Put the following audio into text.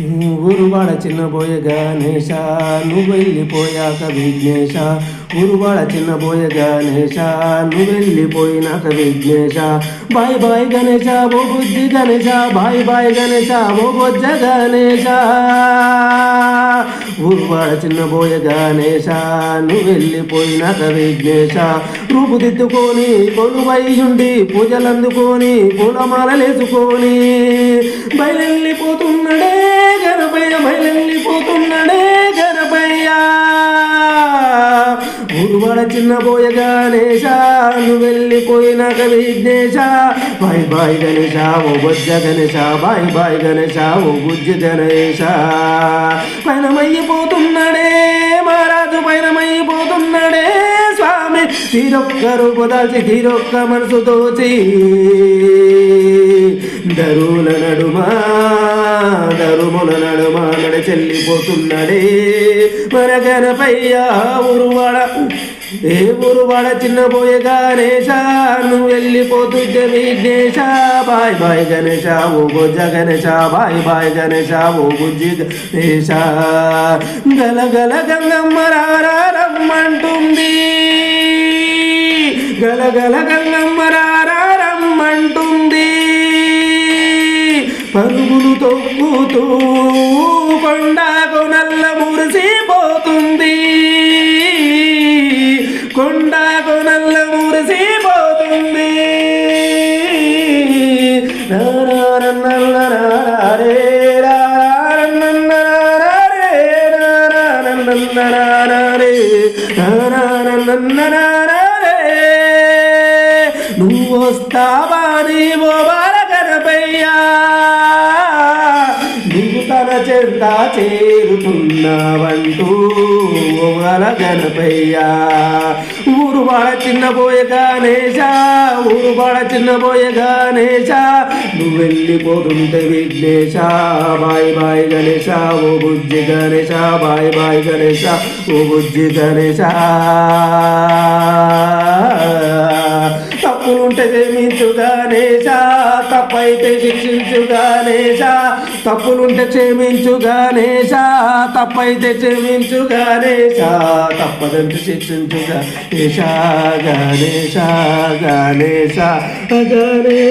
ఊరువాడ చిన్నబోయ గణేశ నువ్వు వెళ్ళిపోయాక విఘ్నేశ. గురువాడ చిన్నబోయ గణేశ నువ్వు వెళ్ళిపోయినాక విఘ్నేశ బాయ్ బాయ్ గణేశ ఓ బుద్ధి గణేశ బాయ్ బాయ్ గణేశ ఓ బొజ్జ గణేశ. ఊరువాడ చిన్నబోయ గణేశ నువ్వు వెళ్ళిపోయినాక విఘ్నేశ రూపుదిద్దుకొని కొలువై ఉండి పూజలందుకొని పూలమాలలేసుకొని. బయలెళ్ళిపోతున్నాడే గణపయ్య బయలెళ్ళిపోతున్నాడే. ఊరువాడ చిన్న పోయ గణేశ నువ్వు వెళ్ళిపోయినాక విఘ్నేశ. బాయ్ బాయ్ గణేశ ఓ బొజ్జ గణేశ బాయ్ బాయ్ గణేశ ఓ బుజ్జి గణేశ. పైనమయ్యిపోతున్నాడే మహారాజు పైనమయ్యిపోతున్నాడే స్వామి. తీరొక్క రూపు దాల్చి తీరొక్క మనసు తోచి. దరుల నడుమా దరుముల నడుమా నడ చెల్లిపోతున్నాడే. మన గణపయ్య ఉరువాడ ఏ ఉరువాడ చిన్నపోయే గణేశ నువ్వు వెళ్ళిపోతుంటే విఘ్నేశ బాయ్ బాయ్ గణేశ ఓ బొజ్జ గణేశ బాయ్ బాయ్ గణేశ ఓ గుజ్జి గణేశ. గల గల గంగమ్మ రారా రమ్మంటుంది గల గల గంగమ్మ రారా పరుగులు తొక్కుతూ కొండకు నల్ల మురిసిపోతుంది. కొండకు నల్ల మురిసిపోతుంది. నారారన్నన్నారే, రారన్నన్నారే, నువ్వు వస్తావా నీ బాబా చెంత చేరుతున్నావంటూ ఓగల గణపయ్యా. ఊరు బాడ చిన్నబోయ గణేశ ఊరు బాడ చిన్నబోయ గణేశ నువ్వు వెళ్ళిపోతుంటే విఘ్నేశ బాయ్ బాయ్ గణేశ ఓ బుజ్జి గణేశ బాయ్ బాయ్ గణేశ ఓ బుజ్జి గణేశ తప్పైతే శిక్షించు గణేశ తప్పులుంటే క్షమించు గణేశ తప్పైతే క్షమించు గణేశ తప్పదంటే శిక్షించు గణేశ గణేశ గణేశ గణేశ